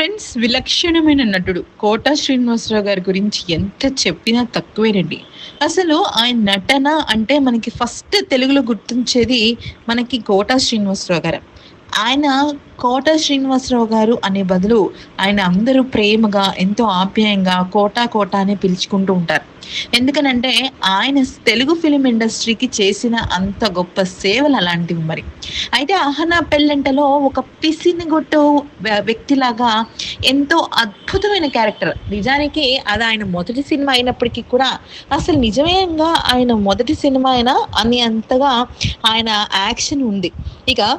Friends విలక్షణమైన నటుడు quota Srinivasarao గారి గురించి ఎంత చెప్పినా తక్కువేనండి. అసలు ఆయన నటన అంటే మనకి ఫస్ట్ తెలుగులో గుర్తించేది మనకి కోటా శ్రీనివాసరావు గారు. ఆయన కోట శ్రీనివాసరావు గారు అనే బదులు ఆయన అందరూ ప్రేమగా ఎంతో ఆప్యాయంగా కోటా కోట అని పిలుచుకుంటూ ఉంటారు. ఎందుకనంటే ఆయన తెలుగు ఫిలిం ఇండస్ట్రీకి చేసిన అంత గొప్ప సేవలు అలాంటివి మరి. అయితే అహనా పెళ్ళంటలో ఒక పిసినిగొట్టు వ్య- వ్యక్తిలాగా ఎంతో అద్భుతమైన క్యారెక్టర్. నిజానికి అది ఆయన మొదటి సినిమా అయినప్పటికీ కూడా అసలు నిజమేగా ఆయన మొదటి సినిమా అయినా అని అంతగా ఆయన యాక్షన్ ఉంది. ఇక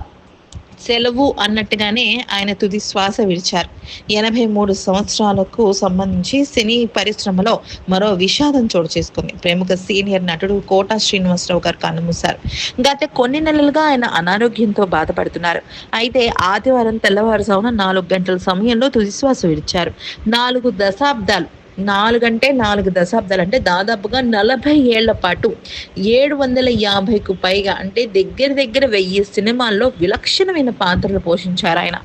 సెలవు అన్నట్టుగానే ఆయన తుది శ్వాస విడిచారు. ఎనభై మూడు సంవత్సరాలకు సంబంధించి సినీ పరిశ్రమలో మరో విషాదం చోటు చేసుకుంది. ప్రముఖ సీనియర్ నటుడు కోటా శ్రీనివాసరావు గారు కన్నుమూశారు గత కొన్ని నెలలుగా ఆయన అనారోగ్యంతో బాధపడుతున్నారు. అయితే ఆదివారం తెల్లవారుజామున నాలుగు గంటల సమయంలో తుది శ్వాస విడిచారు. నాలుగు దశాబ్దాలు నాలుగంటే నాలుగు దశాబ్దాలు అంటే దాదాపుగా నలభై ఏళ్ళ పాటు ఏడు వందల యాభైకు పైగా అంటే దగ్గర దగ్గర వెయ్యి సినిమాల్లో విలక్షణమైన పాత్రలు పోషించారు ఆయన.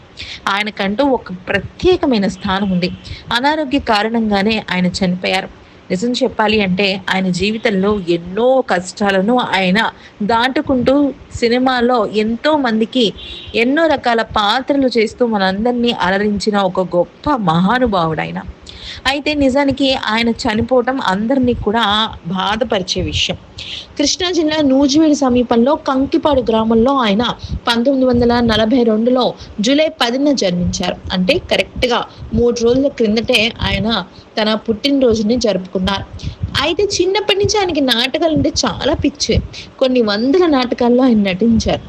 ఆయనకంటూ ఒక ప్రత్యేకమైన స్థానం ఉంది. అనారోగ్య కారణంగానే ఆయన చనిపోయారు. నిజం చెప్పాలి అంటే ఆయన జీవితంలో ఎన్నో కష్టాలను ఆయన దాటుకుంటూ సినిమాలో ఎంతో మందికి ఎన్నో రకాల పాత్రలు చేస్తూ మనందరినీ అలరించిన ఒక గొప్ప మహానుభావుడు ఆయన. అయితే నిజానికి ఆయన చనిపోవటం అందరినీ కూడా బాధపరిచే విషయం. కృష్ణా జిల్లా నూజివీడు సమీపంలో కంకిపాడు గ్రామంలో ఆయన పంతొమ్మిది వందల నలభై రెండులో జూలై పదిన జన్మించారు. అంటే కరెక్ట్గా మూడు రోజుల క్రిందటే ఆయన తన పుట్టినరోజుని జరుపుకున్నారు. అయితే చిన్నప్పటి నుంచి ఆయనకి నాటకాలు అంటే చాలా పిచ్చి. కొన్ని వందల నాటకాల్లో ఆయన నటించారు.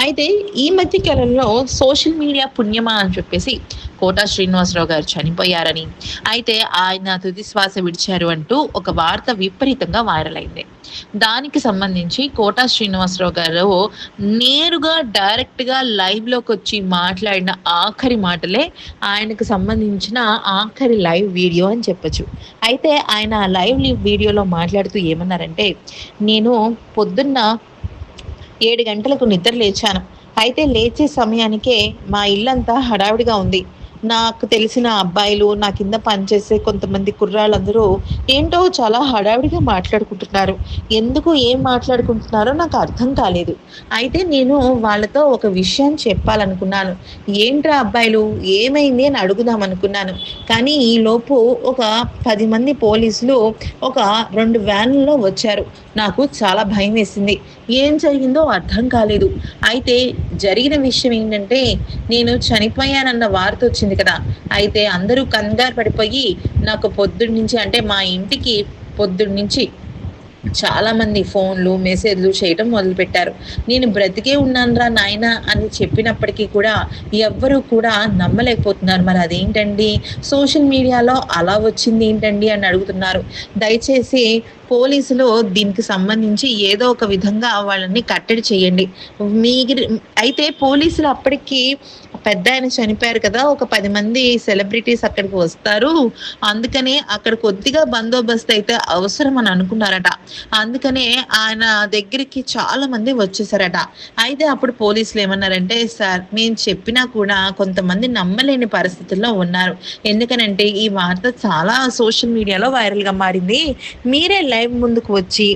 అయితే ఈ మధ్య కాలంలో సోషల్ మీడియా పుణ్యమా అని చెప్పేసి కోటా శ్రీనివాసరావు గారు చనిపోయారని. అయితే ఆయన తుది శ్వాస విడిచారు అంటూ ఒక వార్త విపరీతంగా వైరల్ అయింది. దానికి సంబంధించి కోటా శ్రీనివాసరావు గారు నేరుగా డైరెక్ట్గా లైవ్లోకి వచ్చి మాట్లాడిన ఆఖరి మాటలే ఆయనకు సంబంధించిన ఆఖరి లైవ్ వీడియో అని చెప్పొచ్చు. అయితే ఆయన లైవ్ వీడియోలో మాట్లాడుతూ ఏమన్నారంటే నేను పొద్దున్న ఏడు గంటలకు నిద్ర లేచాను. అయితే లేచే సమయానికే మా ఇల్లంతా హడావిడిగా ఉంది. నాకు తెలిసిన అబ్బాయిలు నా కింద పనిచేసే కొంతమంది కుర్రాళ్ళందరూ ఏంటో చాలా హడావిడిగా మాట్లాడుకుంటున్నారు. ఎందుకు ఏం మాట్లాడుకుంటున్నారో నాకు అర్థం కాలేదు. అయితే నేను వాళ్ళతో ఒక విషయం చెప్పాలనుకున్నాను. ఏంట్రా అబ్బాయిలు ఏమైంది అని అడుగుదాం అనుకున్నాను. కానీ ఈ లోపు ఒక పది మంది పోలీసులు ఒక రెండు వ్యాన్లలో వచ్చారు. నాకు చాలా భయం వేసింది. ఏం జరిగిందో అర్థం కాలేదు. అయితే జరిగిన విషయం ఏంటంటే నేను చనిపోయానన్న వార్త వచ్చింది. కదా. అయితే అందరూ కంగారు పడిపోయి నాకు పొద్దున్న నుంచి అంటే మా ఇంటికి పొద్దున్న నుంచి చాలా మంది ఫోన్లు మెసేజ్లు చేయటం మొదలుపెట్టారు. నేను బ్రతికే ఉన్నానురా నాయన అని చెప్పినప్పటికీ కూడా ఎవ్వరూ కూడా నమ్మలేకపోతున్నారు. మరి అదేంటండి? సోషల్ మీడియాలో అలా వచ్చింది ఏంటండి అని అడుగుతున్నారు. దయచేసి పోలీసులు దీనికి సంబంధించి ఏదో ఒక విధంగా వాళ్ళని కట్టడి చేయండి. మీరు అయితే పోలీసులు అప్పటికి పెద్ద ఆయన చనిపోయారు కదా ఒక పది మంది సెలబ్రిటీస్ అక్కడికి వస్తారు. అందుకనే అక్కడ కొద్దిగా బందోబస్తు అయితే అవసరం అని అనుకున్నారట. అందుకనే ఆయన దగ్గరికి చాలా మంది వచ్చేసారట. అయితే అప్పుడు పోలీసులు ఏమన్నారంటే సార్ నేను చెప్పినా కూడా కొంతమంది నమ్మలేని పరిస్థితుల్లో ఉన్నారు. ఎందుకనంటే ఈ వార్త చాలా సోషల్ మీడియాలో వైరల్గా మారింది. మీరే లైవ్ ముందుకు వచ్చి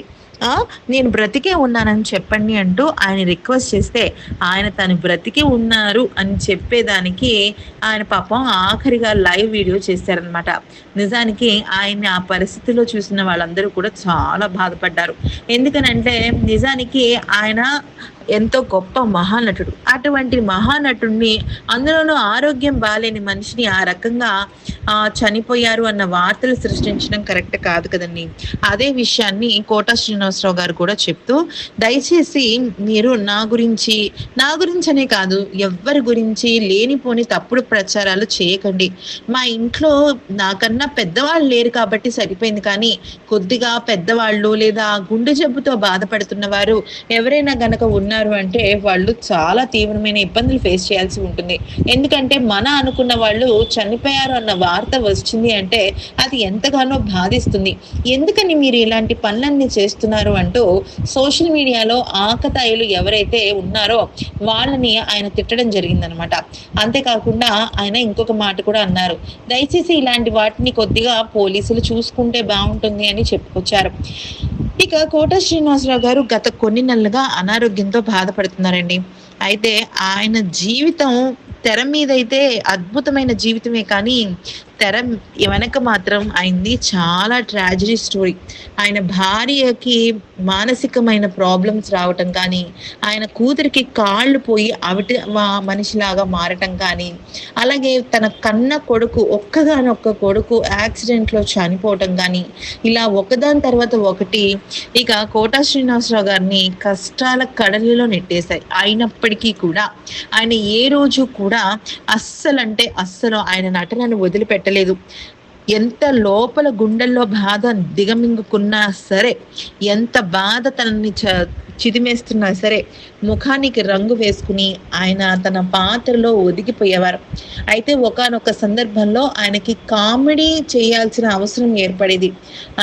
నేను బ్రతికే ఉన్నానని చెప్పండి అంటూ ఆయన రిక్వెస్ట్ చేస్తే ఆయన తను బ్రతికే ఉన్నారు అని చెప్పేదానికి ఆయన పాపం ఆఖరిగా లైవ్ వీడియో చేశారనమాట నిజానికి ఆయన ఆ పరిస్థితిలో చూసిన వాళ్ళందరూ కూడా చాలా బాధపడ్డారు. ఎందుకనంటే నిజానికి ఆయన ఎంతో గొప్ప మహానటుడు. అటువంటి మహానటుడిని అందులోనూ ఆరోగ్యం బాలేని మనిషిని ఆ రకంగా ఆ, చనిపోయారు అన్న వార్తలు సృష్టించడం కరెక్ట్ కాదు కదండి. అదే విషయాన్ని కోట శ్రీనివాసరావు గారు కూడా చెప్తూ దయచేసి మీరు నా గురించి నా గురించి అనే కాదు ఎవ్వరి గురించి లేనిపోని తప్పుడు ప్రచారాలు చేయకండి. మా ఇంట్లో నాకన్నా పెద్దవాళ్ళు లేరు కాబట్టి సరిపోయింది కానీ కొద్దిగా పెద్దవాళ్ళు లేదా గుండె జబ్బుతో బాధపడుతున్న వారు ఎవరైనా గనక ఉన్నారు అంటే వాళ్ళు చాలా తీవ్రమైన ఇబ్బందులు ఫేస్ చేయాల్సి ఉంటుంది. ఎందుకంటే మన అనుకున్న వాళ్ళు చనిపోయారు అన్న వార్త వచ్చింది అంటే అది ఎంతగానో బాధిస్తుంది. ఎందుకని మీరు ఇలాంటి పనులన్నీ చేస్తున్నారు అంటూ సోషల్ మీడియాలో ఆకతాయిలు ఎవరైతే ఉన్నారో వాళ్ళని ఆయన తిట్టడం జరిగిందనమాట. అంతేకాకుండా ఆయన ఇంకొక మాట కూడా అన్నారు. దయచేసి ఇలాంటి వాటిని కొద్దిగా పోలీసులు చూసుకుంటే బాగుంటుంది అని చెప్పుకొచ్చారు. ఇక కోట శ్రీనివాసరావు గారు గత కొన్ని నెలలుగా అనారోగ్యంతో బాధపడుతున్నారండి. అయితే ఆయన జీవితం తెర మీద అయితే అద్భుతమైన జీవితమే కానీ తెర వెనక మాత్రం అయింది. చాలా ట్రాజడీ స్టోరీ ఆయన భార్యకి మానసికమైన ప్రాబ్లమ్స్ రావటం కానీ ఆయన కూతురికి కాళ్ళు పోయి అవిటి మనిషిలాగా మారటం కానీ అలాగే తన కన్న కొడుకు ఒక్కగానొక్క కొడుకు యాక్సిడెంట్లో చనిపోవటం కానీ ఇలా ఒకదాని తర్వాత ఒకటి ఇక కోటా శ్రీనివాసరావు గారిని కష్టాల కడలిలో నెట్టేశాయి. అయినప్పటికీ కూడా ఆయన ఏ రోజు కూడా అస్సలంటే అస్సలు ఆయన నటనను వదిలిపెట్టలేదు ఎంత లోపల గుండెల్లో బాధ దిగమింగుకున్నా సరే ఎంత బాధ తనని చ చిదిమేస్తున్నా సరే ముఖానికి రంగు వేసుకుని ఆయన తన పాత్రలో ఒదిగిపోయేవారు. అయితే ఒకనొక సందర్భంలో ఆయనకి కామెడీ చేయాల్సిన అవసరం ఏర్పడేది.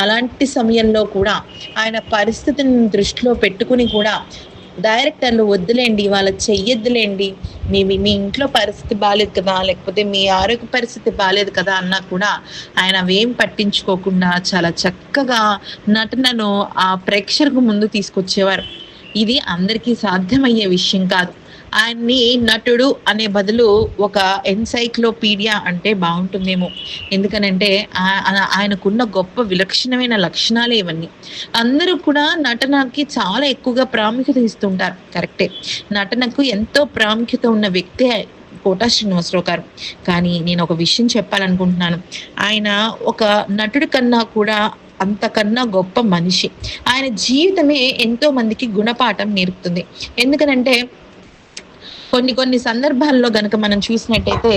అలాంటి సమయంలో కూడా ఆయన పరిస్థితిని దృష్టిలో పెట్టుకుని కూడా డైరెక్టర్లు వద్దులేండి వాళ్ళ చెయ్యొద్దులేండి. మీ మీ ఇంట్లో పరిస్థితి బాగాలేదు కదా లేకపోతే మీ ఆరోగ్య పరిస్థితి బాగాలేదు కదా అన్నా కూడా ఆయన అవేం పట్టించుకోకుండా చాలా చక్కగా నటనను ఆ ప్రేక్షకు ముందు తీసుకొచ్చేవారు. ఇది అందరికీ సాధ్యమయ్యే విషయం కాదు. ఆయన్ని నటుడు అనే బదులు ఒక ఎన్సైక్లోపీడియా అంటే బాగుంటుందేమో. ఎందుకనంటే ఆయనకున్న గొప్ప విలక్షణమైన లక్షణాలే ఇవన్నీ. అందరూ కూడా నటనకి చాలా ఎక్కువగా ప్రాముఖ్యత ఇస్తుంటారు. కరెక్టే. నటనకు ఎంతో ప్రాముఖ్యత ఉన్న వ్యక్తే కోటా శ్రీనివాసరావు గారు. కానీ నేను ఒక విషయం చెప్పాలనుకుంటున్నాను. ఆయన ఒక నటుడి కన్నా కూడా అంతకన్నా గొప్ప మనిషి. ఆయన జీవితమే ఎంతో మందికి గుణపాఠం నేర్పుతుంది. ఎందుకనంటే కొన్ని కొన్ని సందర్భాల్లో గనక మనం చూసినట్టయితే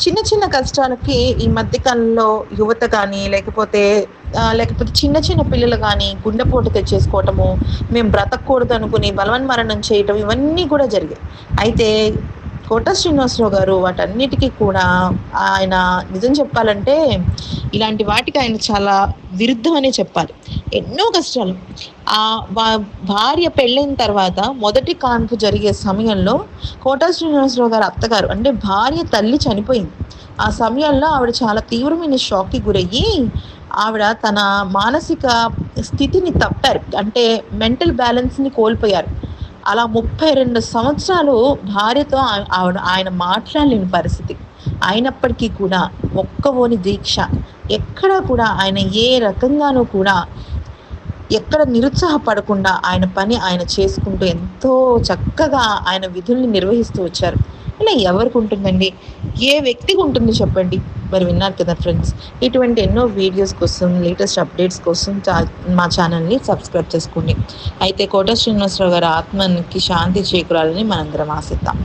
చిన్న చిన్న కష్టాలకి ఈ మధ్యకాలంలో యువత కానీ లేకపోతే లేకపోతే చిన్న చిన్న పిల్లలు కానీ గుండెపోటు తెచ్చేసుకోవటము మేము బ్రతకూడదు అనుకుని బలవన్మరణం చేయటం ఇవన్నీ కూడా జరిగాయి. అయితే కోట శ్రీనివాసరావు గారు వాటన్నిటికీ కూడా ఆయన నిజం చెప్పాలంటే ఇలాంటి వాటికి ఆయన చాలా విరుద్ధమనే చెప్పాలి. ఎన్నో కష్టాలు. ఆ భార్య పెళ్ళైన తర్వాత మొదటి కాన్పు జరిగే సమయంలో కోట శ్రీనివాసరావు గారు అత్తగారు అంటే భార్య తల్లి చనిపోయింది. ఆ సమయంలో ఆవిడ చాలా తీవ్రమైన షాక్కి గురయ్యి ఆవిడ తన మానసిక స్థితిని తప్పారు. అంటే మెంటల్ బ్యాలెన్స్ని కోల్పోయారు. అలా ముప్పై రెండు సంవత్సరాలు భార్యతో ఆవిడ ఆయన మాట్లాడలేని పరిస్థితి. అయినప్పటికీ కూడా ఒక్కవోని దీక్ష ఎక్కడ కూడా ఆయన ఏ రకంగానూ కూడా ఎక్కడ నిరుత్సాహపడకుండా ఆయన పని ఆయన చేసుకుంటూ ఎంతో చక్కగా ఆయన విధుల్ని నిర్వహిస్తూ వచ్చారు. ఇలా ఎవరికి ఉంటుందండి? ఏ వ్యక్తికి ఉంటుంది చెప్పండి? మరి విన్నారు కదా ఫ్రెండ్స్ ఇటువంటి ఎన్నో వీడియోస్ కోసం లేటెస్ట్ అప్డేట్స్ కోసం మా ఛానల్ని సబ్స్క్రైబ్ చేసుకోండి. అయితే కోట శ్రీనివాసరావు గారి ఆత్మకి శాంతి చేకూరాలని మనందరం ఆశిద్దాం.